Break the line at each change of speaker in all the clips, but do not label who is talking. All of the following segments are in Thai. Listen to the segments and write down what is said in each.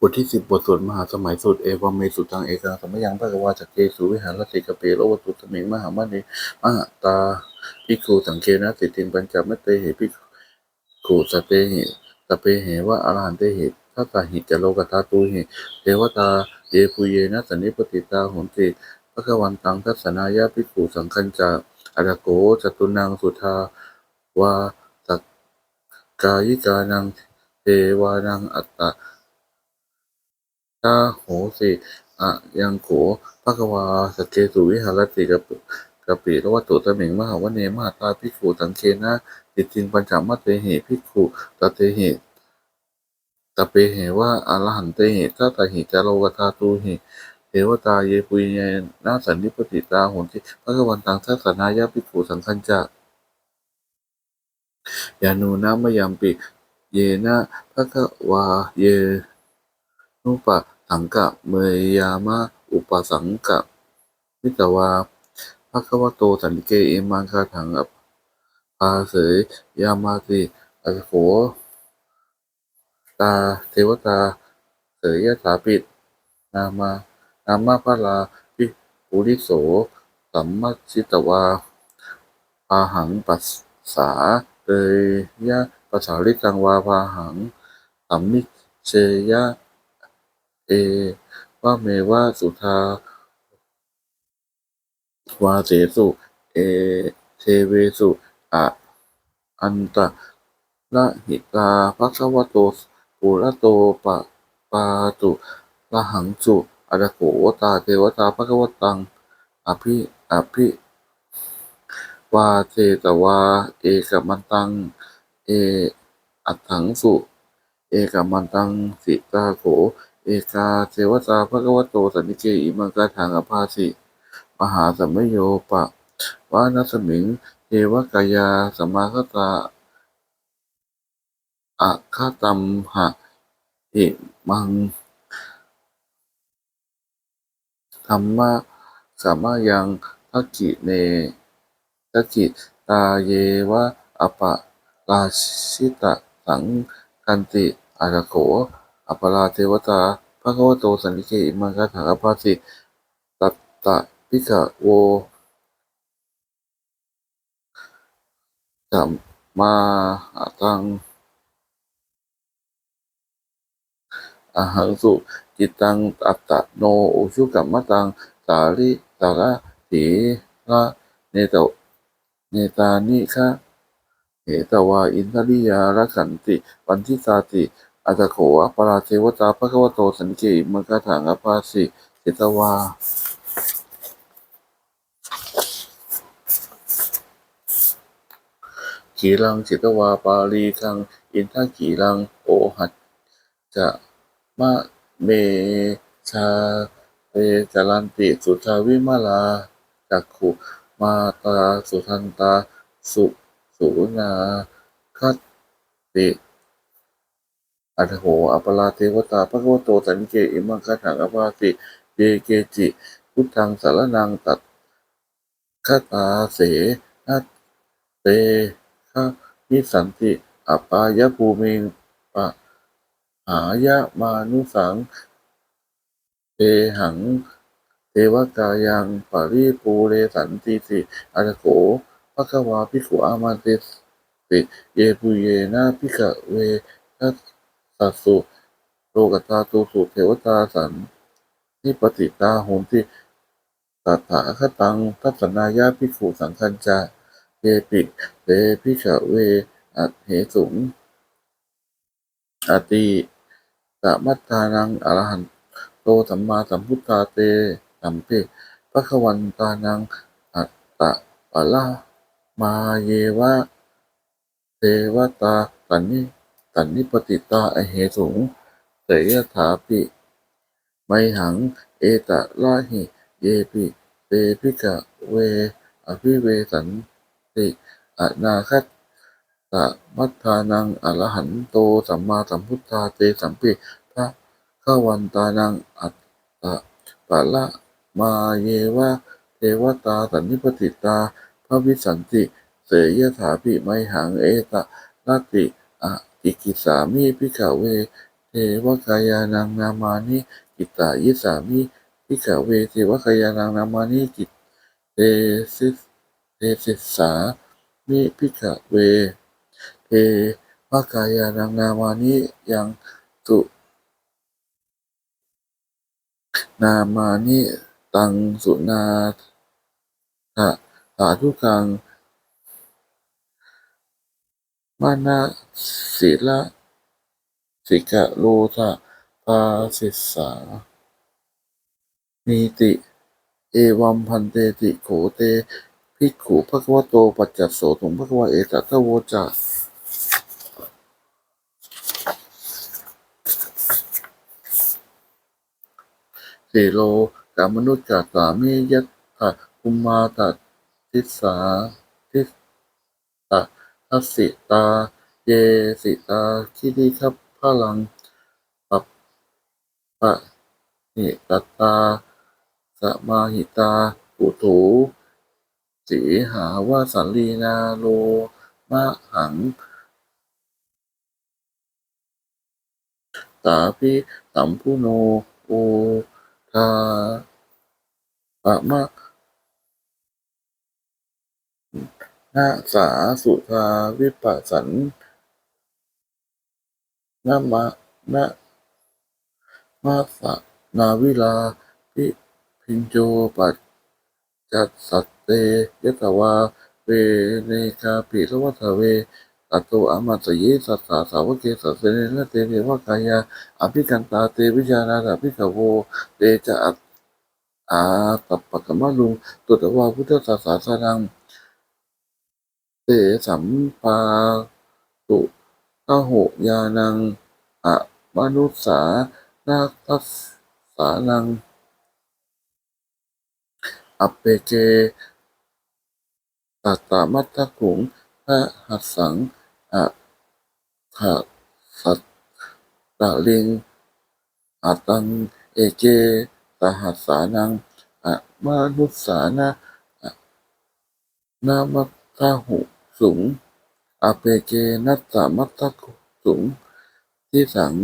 บทที่สิบบทสวดมหาสมัยสุดเอวัมเมสุตังเอกังสมัยยังพระกวาจากเกสุวิหารติกเปโรวตุสมิงมหามณีมหาตาภิกขุสังเคนะสิตินปัญจมตเตหิภิกขุสเตหิสเปเหวะอรหันเตหิทัสสะหิจโลกธาตุหิเทวตาเยปุเยนะสันนิปติตาโหนติพระกวันตังทัศนายาภิกขุสังคัญจาอรโกจตุนังสุทาวาสักกายิกานังเทวานังอัตตา ตาโหสิอะยังโขภควาสเกสุวิหารติกะปิกะปิละวัตตุตะเหมิงมหาวเนมาตาภิขุสังเคนะติตินปัญจมัตเตหิภิขุตะเตหิตะเปเหวะอรหันเตหิทัตตหิจาโลกธาตุหิเทวตาเยปุยเยนะสันนิปติตาโหนติภควันตังทัสนายาภิขุสังคัญจะยานูนะมยัมปิ เยนะภควาเยนุปะ สังกะเมยามะอุปสังกะมิตวาภะคะวะโตสันติเกเอมังคาถังอภาเสยยามาติอัสโขตาเทวตา เสยยะสาปิด นามานามาพะลาภิปุริโสสัมมัชิตวาอาหังปัสสาเตยยะปัสสาลิกังวาพาหังสัมมิเชยะ เอวะเมวะสุทาวาเสสุ เอเทเวสุอะอันตะละหิตาภะคะวโตปุระโตปะปาตุละหังสุอะระโขตาเทวตาภะควตังอภิอภิวาเทตวา เอกมันตัง เออัถังสุ เอกมันตังสิตาโข เอกาเทวตาภะคะวโตสันนิเกอิมังกาทางอภาสิมหาสัมมโยปะวานัสมิงเทวกายาสมาคตาอะคาตัมหะอิมังธรรมะสัมมายังทักกิเนทักกิตาเยวะอปะราชิตะสังกันติอาระโข อปราเทวตาภะควโตสันนิเกอิมังคาถาอภาสิตัตตะพิกะโวสัมมาหาตังอาหังสุจิตตังอัตตะโนอุชุกัมมะตังสาลิสาระถีละเนตเนตานิคะเหตวาอินทริยารักขันติ วันทิตาติ อัตโขอปราเทวตาภะควโตสันเกอิมังคาถังอภาสิเจตวาขีรังจิตวาปาลีคัง อินทขีรังโอหัจจะมะเมชาเตจารันติสุทาวิมาลาจักขุมาตาสุทันตาสุสุนาคัตติ อัตโหอัปราเทวตาพระโกโตสันเกอิมังคถังอภาสิเยเกจิ พุทธังสารนังตัดคาตาเสนัตเตข้านิสันติอปายภูมิงปะหายะมานุสังเตหัง เทวกายังปาริปูเรสันติสิอาจโขภควาภิกขุอามาเตสิเยปุเยนะภิกขเวทัส สสุโลกตาตุสุเทวตาสันนิปติตาโหนติตถาคตังทัศนายาภิขุสังคัญจาเยปิเตภิกขเว อัตเหสุงอติสมัตตานังอรหันโตสัมมาสัมพุทธาเตสัมเพพระควันตานัง อัตตะปะละมาเยวะเทวตาสันนิ สันนิปติตาอเหสุงเตยถาปิไมหัง เอตะลาหิเยปิเตภิกขเว อภิเวสันติอนาคัตตะมัทธานังอรหันโตสัมมาสัมพุทธาเตสัมปิพระขวันตานังอัตตะปะละมาเยวะเทวตาสันนิปติตาพระวิสันติ เสยถาปิไมหังเอตะลาติอะ อิกิสามิพิกขเว เทวกายานังนามานิกิตายิสามิพิกเว เทวกายานังนามานิกิตเตสิสเตสิสสามิพิกเว เทวกายานังนามานิยังตุนามานิตังสุนาทะสาธุกัง มานาศิละสิกะโลทะปาสิสามีติ เอวัมพันเตติโขเตภิกขุภควโตปัจจัสโสถุงภควาเอตัตถโวจะสีโลกามนุษย์จัตสามิยัตถะคุมมาตทิสาทิสตะ ทัสสิตา เยสิตาคิริคัพพลังปัปปะนิตตาสมาหิตาปุถุสีหาวาสันลีนาโลมะหังสาพิสัมพุโนโอทาปะมะ นาสาสุทาวิปัสสันนามะนะมาสะนาวิลาพิพินโจปัจจัสสัตเตยตวาเวเนกาปิสวัตเวตัตโตอามาสยิสัสสาสาวกเกสัสเนนะเตเนวกายาอภิกันตาเตวิจานาถาภิกขโวเตจะอัตอาตัปปะกมะลุงตุตวาพุทธศาสาสนัง เตสัมปาตุทโหยานังอะมนุสสานาทัสสานังอัปเปเกตัตตามัตตขุงพระหัสสังอะขะสัตตะลิงอะตังเอเกสหัสสานังอะมนุสสานาอะนามัตตหุ สุงอเปเกนัตตามัตตขุสุงที่สัง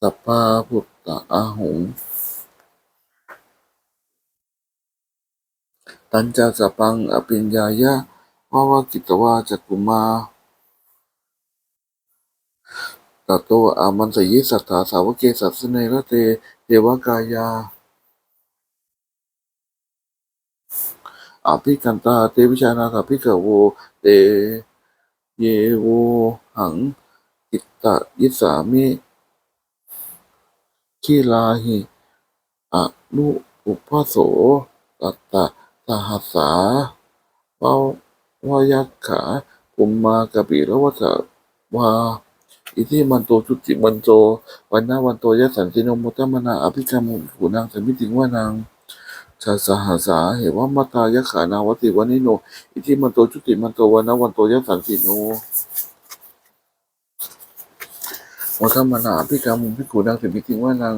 สปาพุตตะอาหง ตัญจาสปังอปิญญายะวาวากิตวาจักกุมาตโตอามันสยิสัทธาสาวกเกสัสเนระเตเทวกายาอภิกันตาเตวิชานาถาภิกขโว เต เยโวหัง อิตตะยิสามิคิลาหิอนุอุปโสตัตตะสหัสสาวาวายักขากุมมากบิระวัสวาอิทิมันโตจุติมันโตวันนาวันโตยะสันติโนมุตตมนาอภิกรรมุขุนางสมิติงวานาง ชาสหัสาเหวามัตายะขานาวติวันิโน อิทิมันโตจุติมันโตวันนาวันโตยะสันติโนมุตตมนาอภิกรรมุภิกขุนางสมิติงวานาง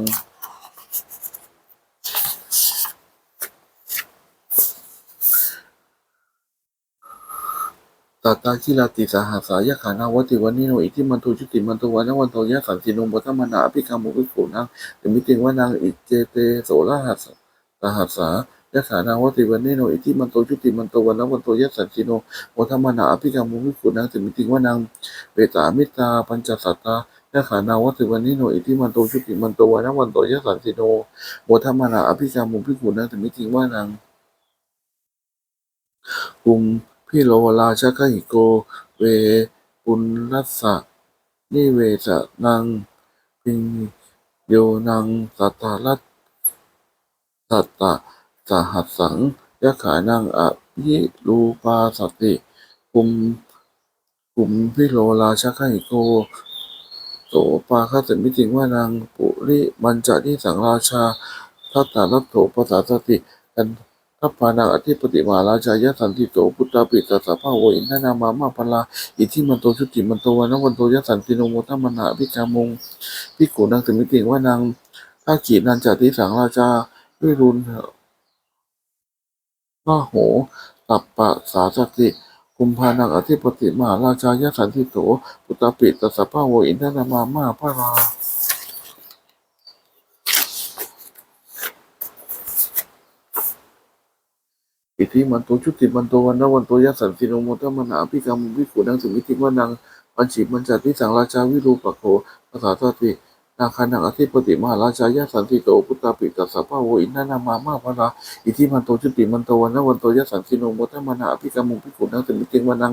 ตาตาคิลาติสหัสายะขานาวติวันนิโนอิทิมันโตจุติมันโตวันนาวันโตยะสันติโนมุตตมนาอภิกรรมุภิกขุนางสมิติวานางอิเจเตโสรหัส สหัสสายะขานาวติวันนิโนอิทิมันโตจุติมันโตวันนวันโตยะสันติโนโมทัมมานาอภิกรรมุวิคุนังสิมิติงวานังเวตามิตาปัญจสัตตายะขานาวติวันนิโนอิทิมันโตจุติมันโตวันนวันโตยะสันติโนโมทัมมานาอภิกรรมุวิคุนังสิมิติงวานังกุมพิโลราชกหิโก เวปุณรัสสะนิเวสนังปิญโยนังสัตตาลัต สัตตะสหัสสังยะขานังอะยิรูปาสติกุมกุมพิโลราชกหิโกโสปาคสมิติงว่านางปุริมันจะนิสังราชาทัตตาลัตโถปสาสติกันทัพพานังอธิปติมาราชายะสันติโตพุทธาปิตาสภาโวอินทนามามาพลาอิทิมันโตชุติมันโตวันนวันโตยะสันติโนโมทัมมนาพิกามงพิกุนังสมิติงว่านางภาขีนันจติสังราชา ด้วยรุนเถอะพระโหตับปะสาสติคุมพานังอธิปติมหาราชายสันติโตปุตตปิตสัพพโวอินทนามามาพระราอิทธิมันโตชุติมันโตวันนวันโตยสันติโนโมตมนาพิกรรมวิขุนังสุวิธิมันังอันฉิมันจัดทิสังราชาวิรูปะโคภาษาตติ นาคานังอธิปติมหาราชายะสันติโตพุทธาปิตัสสะภาโวอินนานามามาภราอิทิมันโตชุติมันโตวันนวันโตยัสสันติโนโมตมนาอภิกรรมวิขุนังสุมิติวานัง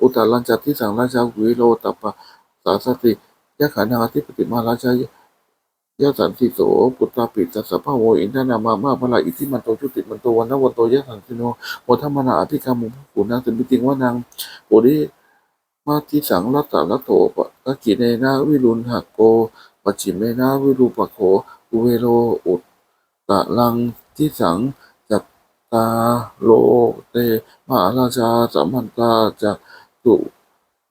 อุตตรัญจัดที่สังราชาวิโรตัปปะสาสติยะขานังอธิปติมหาราชายะยะสันติโสปุตตาปิตัสสะภาโวอินทนามามาพลาอิทิมันโตชุติมันโตวันนวันโตยะสันติโนโมทัมนาอภิกรรมุปุนังสมิติงวานังปุริมาทิสังรัตตะรัโตปะกะกิเนนาวิรุณหกโก ปัจฉิเมนาวิรูปโข อุเวโรอุตตะลังทิสังจัตตาโลเตมหาราชาสัมพันตาจักตุ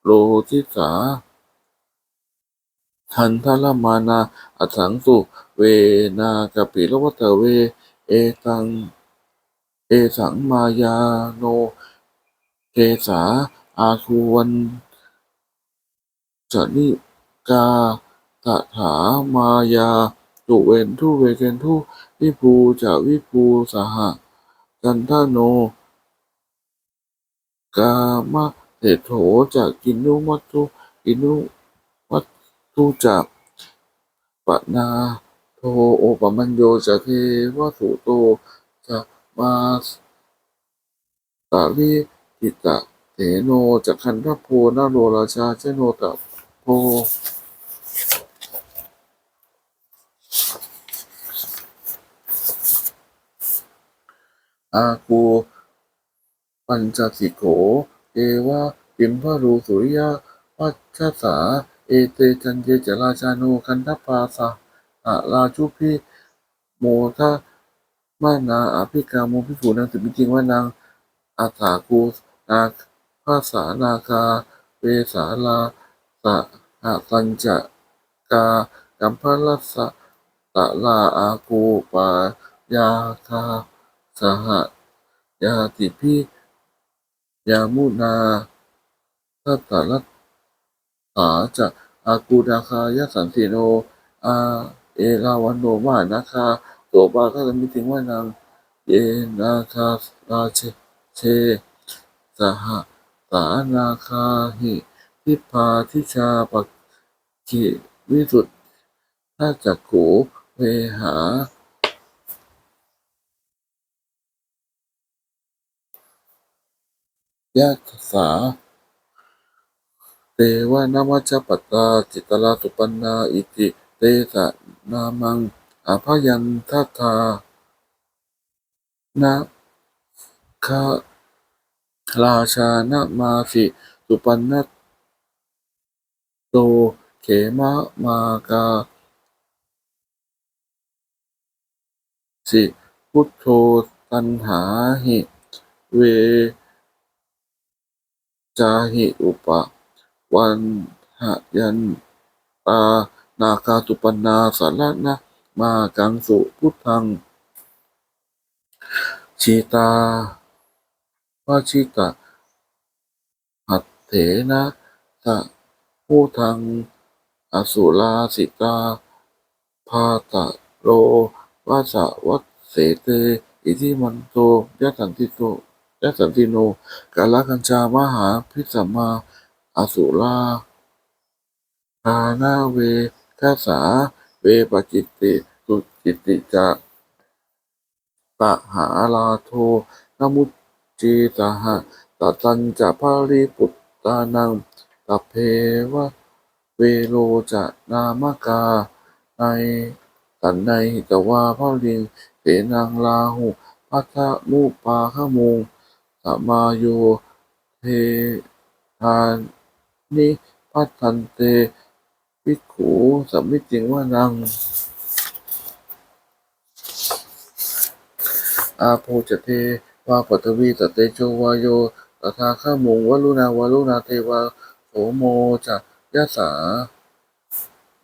โลทิสาทันทลมานาอัสังสุเวนากปิลวัตเว เอตัง เอสังมายาโนเกสาอาคูวันจนิกา ตถามายาตุเวนทุเวเกนทุวิภูจะวิภูสหกันทโน กามะเถโถจะกินุมัตตุกินุมัตตุจะปนาโทโอปมัญโยจะเทวสุโตจะมาสาลีกิตะเถโนจะคันทโพนาโรราชาเจโนตะโพ อากูปัญจสิโข เอวะปิมพรูสุริยาวัชสา เอเตจันเจจราชาโนคันทปาสะอะราชุพิโมทะมานาอภิกาโมพิผูนางสิบิจริงว่านางอาถากูนาภาษานาคาเวสาลาสะหะสัญจะกากัมพลัสสะตะลาอากูปายาคา สหยาติพิยามุนาทัตตะรัตถาจะอากูดาคายสันติโน อาเอราวันโนมานาคาตัวบาก็จะมีถึงว่านางเยนาคาราเชเชสหสานาคาหิทิพาทิชาปกิวิสุทธาจักขูเวหา ยะสาเตวะนามัจปัตตาจิตลาสุปันนาอิติเตสะนามังอาภยันทัตานะคาราชานะมาสิสุปันนโตเขมะมากาสิพุทโธตันหาหิเว จาหิอุปะวันหยันตานาคาตุปนาสารนะมากังสุพุทธังชีตาวาชิตะหัตเถนะตะผู้ทังอสุราสิตาพาตะโรวาสะวัตเสเตอิทิมันโตยะสันติโต ยะสันติโนกาลกัญจามหาพิสมมาอสุราทานาเวทัสา เวปจิตติสุจิตติจะตะหาลาโทนมุจจีตหะตะตันจะภาริปุตตานังตะเพวะเวโรจะนามกาในสันในตวาพระลิงเสนังลาหุพัทธมุปาขมุง สมาโยเททานิพัทันเตวิขูสัมมิจิงว่านัง อาโพจเทวาปัทวีตเตโชวายโยตถาข้ามุงวลุนาวลุนาเทวาโสโมจะยะสา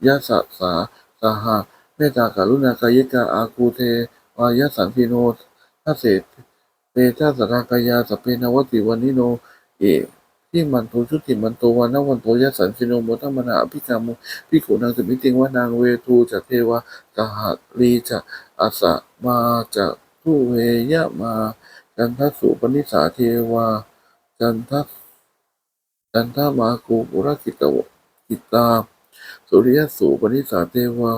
ยะสะสาสหะเมตตากรุณากายิกาอาคูเทวายะสันติโนทัสเส เตชะสทากายาสเพนวติวันิโน เอที่มันโทชุติมันโตวันนวันโตยะสันติโนโมทัมมนาอภิกรรมุพิโขนางสมิติงว่านางเวทูจะเทวะสหัลีจะอาสะมาจะทุเวยะมา จันทสุปนิสาเทวา จันทจันทมาคูปุรกิตวกิตาสุริยสุปนิสาเทวา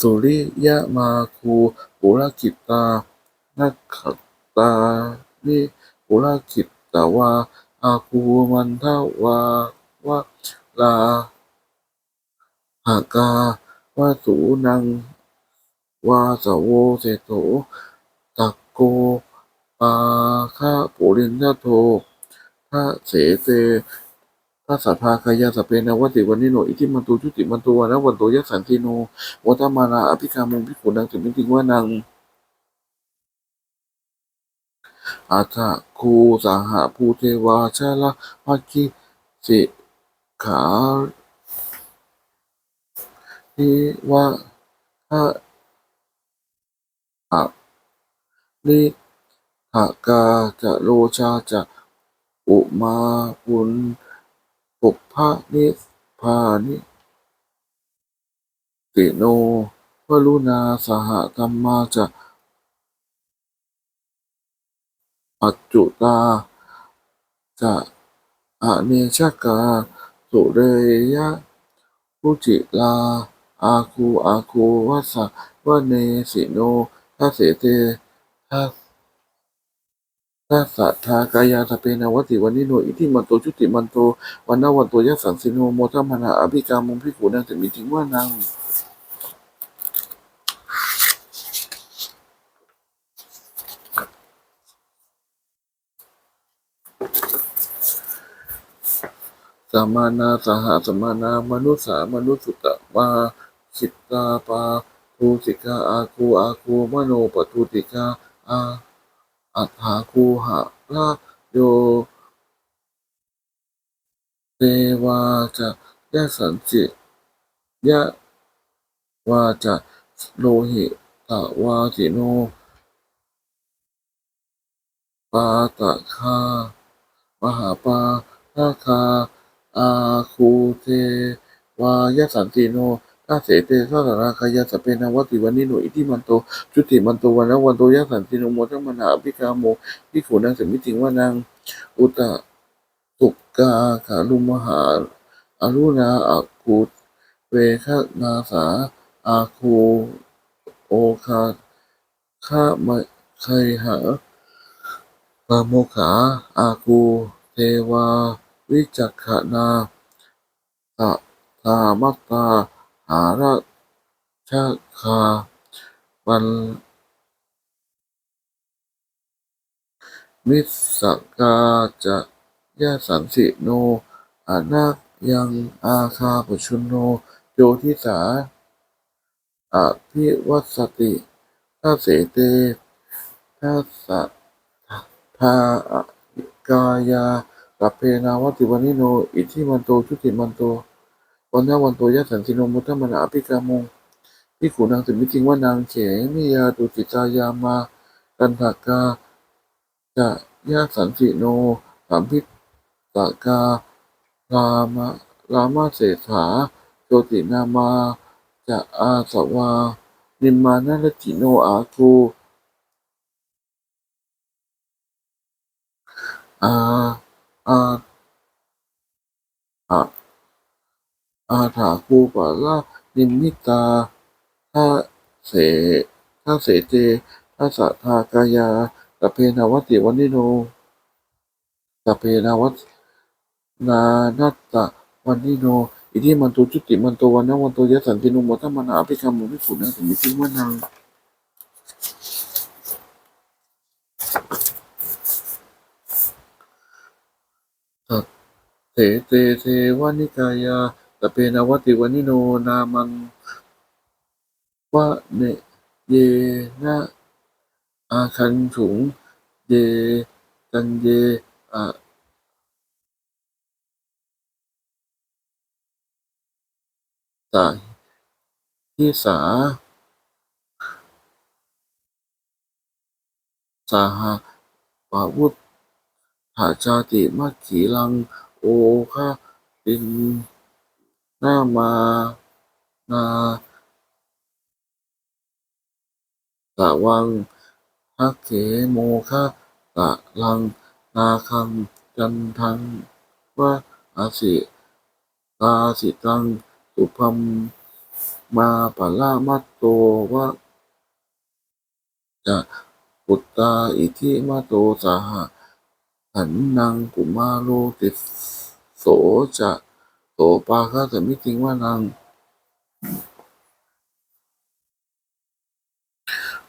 สุริยะมาคู ปุรกิตตานักขตานิปุรกิตตวาอาคูมันทวาวะลาหากาวาสูนังวาสโวเสโตตักโกปาคะปุรินทโททะเสเต ทัสสะภาคายาสเปนะวติวันนิโนอิทิมันตุจุติมันตุวานะวันโตยัสสันติโนวัตมานาอภิกามุงพิขุนังถึงจริงว่านังอาทะคูสาหะภูเทวาชาละภัคิสิขาทิวะทะอะนิหากาจะโลชาจะอุมาปุณ ปุพพะนิพานิติโนวลุนาสหธรรมาจะปัจจุตาจะอเนชกา สุเรยะพุจิลา อาคูอาคูวัสสะวเนสิโนทัสเสเตทัส ทัสสะทากายาทเปนะวติวันนิโนอิทิมันโตจุติมันโตวันนาวันโตยัสสันสิโนโมทัมนาอภิกามุงพิกูนังจะมีจริงว่านังสมมานาสหสมานามนุสสามนุสสุตตมาชิตตาปาทูสิกาอาคูอาคูมโนปทุติกาอา อัฏฐาคูหะละโยเทวาจะยะสันจิยะวาจะโลหิตวาจิโนปาตะคามหาปาทาคาอาคูเทวายสันติโน ทัสเสเตสัสราคายาสเปนะวัติวันนิโนอิทิมันโตจุติมันโตวันนะวันโตยสันติโนโมทัมมนาอภิกาโมพิขุนังสมิติงวานางอุตตะตุกกาขาลุมหาอารุณาอาคูเวคนาสาอาคูโอคาข้ามไคหาปาโมขาอาคูเทวา วิจักขนาตะตามัตตา หาราชาคาปันมิสกาจะยะสันสิโนอนาคยังอาคาปชุนโนโยทิสาอภิวัสติทัเสเตทัสสะทากายากัเพนาวติวันนิโน อิทิมันโตจุติมันโต วันนาวันโตยัสสันติโนมุตตมนาอภิกามงพิขุนางถึงมิจริงว่านางเขมิยาตุจิตายามากันถากาจะยะสันติโนสามพิตาการามะรามะเศรษฐาโจตินามาจะอาสวา นิมมานะรติโนอาคูอาอาอา อาถาคูปะละนิมิตาทาเสทาเสเตทาสะทากายาตเพนาวัติวันนิโนตเพนาวัตนานัตตะวันนิโน อิทิมันโตจุติมันโตวันนวันโตยะสันติโนโมทัมมนาอภิกรรมมุวิขุนะถึงมิทิว่านางเถเตเทวานิกายา ตเปนวติวานิโนนามังวะเนเยนะอาคันถุงเยกันเยอะตาทิสา สาหะปาวุธหาจาติมัคขีลัง โอคะติน นามานาตะวังทักเขโมคะตะลัง นาคัง จันทังวะอาสิตาสิตัง สุพัมมาปะละมัตโตวะจะปุตตาอิทิมาโตสหหันนังกุมาโลติโสจะ โสปาคะสมิติงว่านัง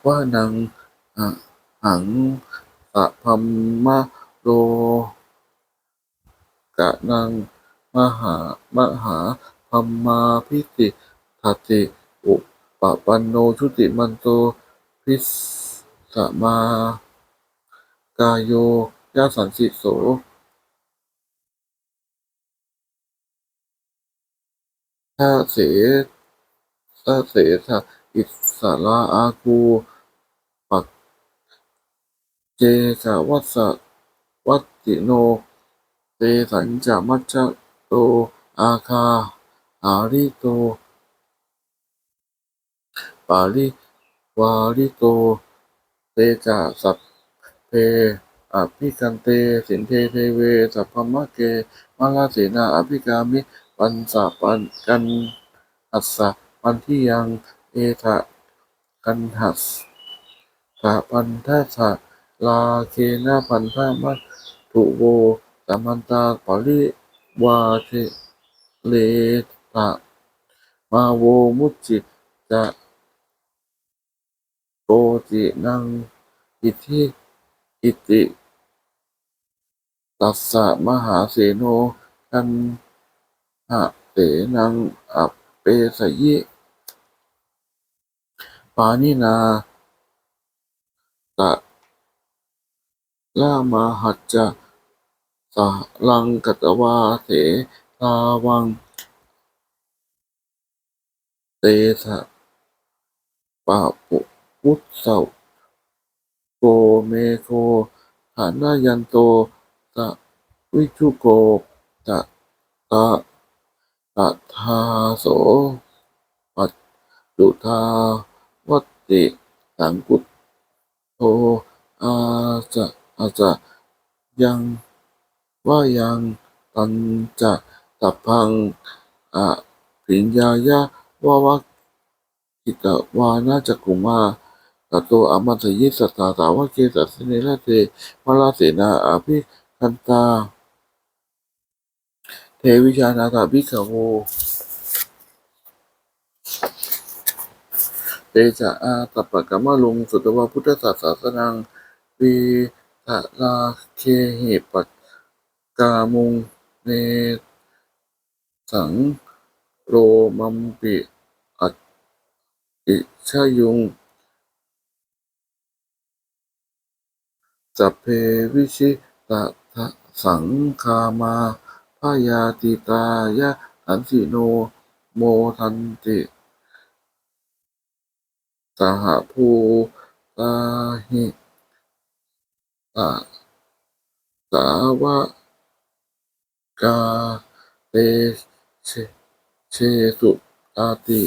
ว่านังหังสะพัมมะโรกะนังมหามหาพัมมาพิติทัตติอุปปันโนชุติมันโตพิสสมากายโยยะสันสิโส ถ้าเสถ้าเสทะอิสระอากูปักเจสาวัสสะวัตติโน เตสัญจามัจจโต อาคาอาริโต ปาริวาริโต เตจาสัพเพอภิกันเต สินเทเทเว สัพพมะเกมาลาเสนาอภิกามิ ปันสปันกันหัสสะปันที่ยังเอทะกันหัสสะปันทัสะลาเคนะพันธะมัตุโวสัมมันตาปริวาเทเลตะมาโวมุจจิจะโตจินังอิทิอิติตัสสะมหาเสโนกัน หะเสนังอัปเปสยิปานินาตะลามาหัจจะสะลังกัตวาเถทาวัง เตสะปะปุพุทธโกเมโคฐานายันโตสะวิชุโกตะตะ ตะทาโสปัจจุทาวัตติสังกุตโทอาจะอาจะยังว่ายังตันจะตัพพังอะปิญญายะวะวะกิตวานาจักุมาตโตอมัตยิสตาสาวะเกสัสเนละเตมลาเสนาอภิคันตา เทวิชานาถาภิกโวเตจาอาตัปปะกะมะลุงสุตวะพุทธศาสสนังปีทะลาเคเหปักามุงเนสังโรมัมปิอัจอิชายุงสัพเพวิชิตะสังคามา พยาติตายะอันสิโนโมทันติสหภูตาหิตาสาวกาเตเชเชสุตาติ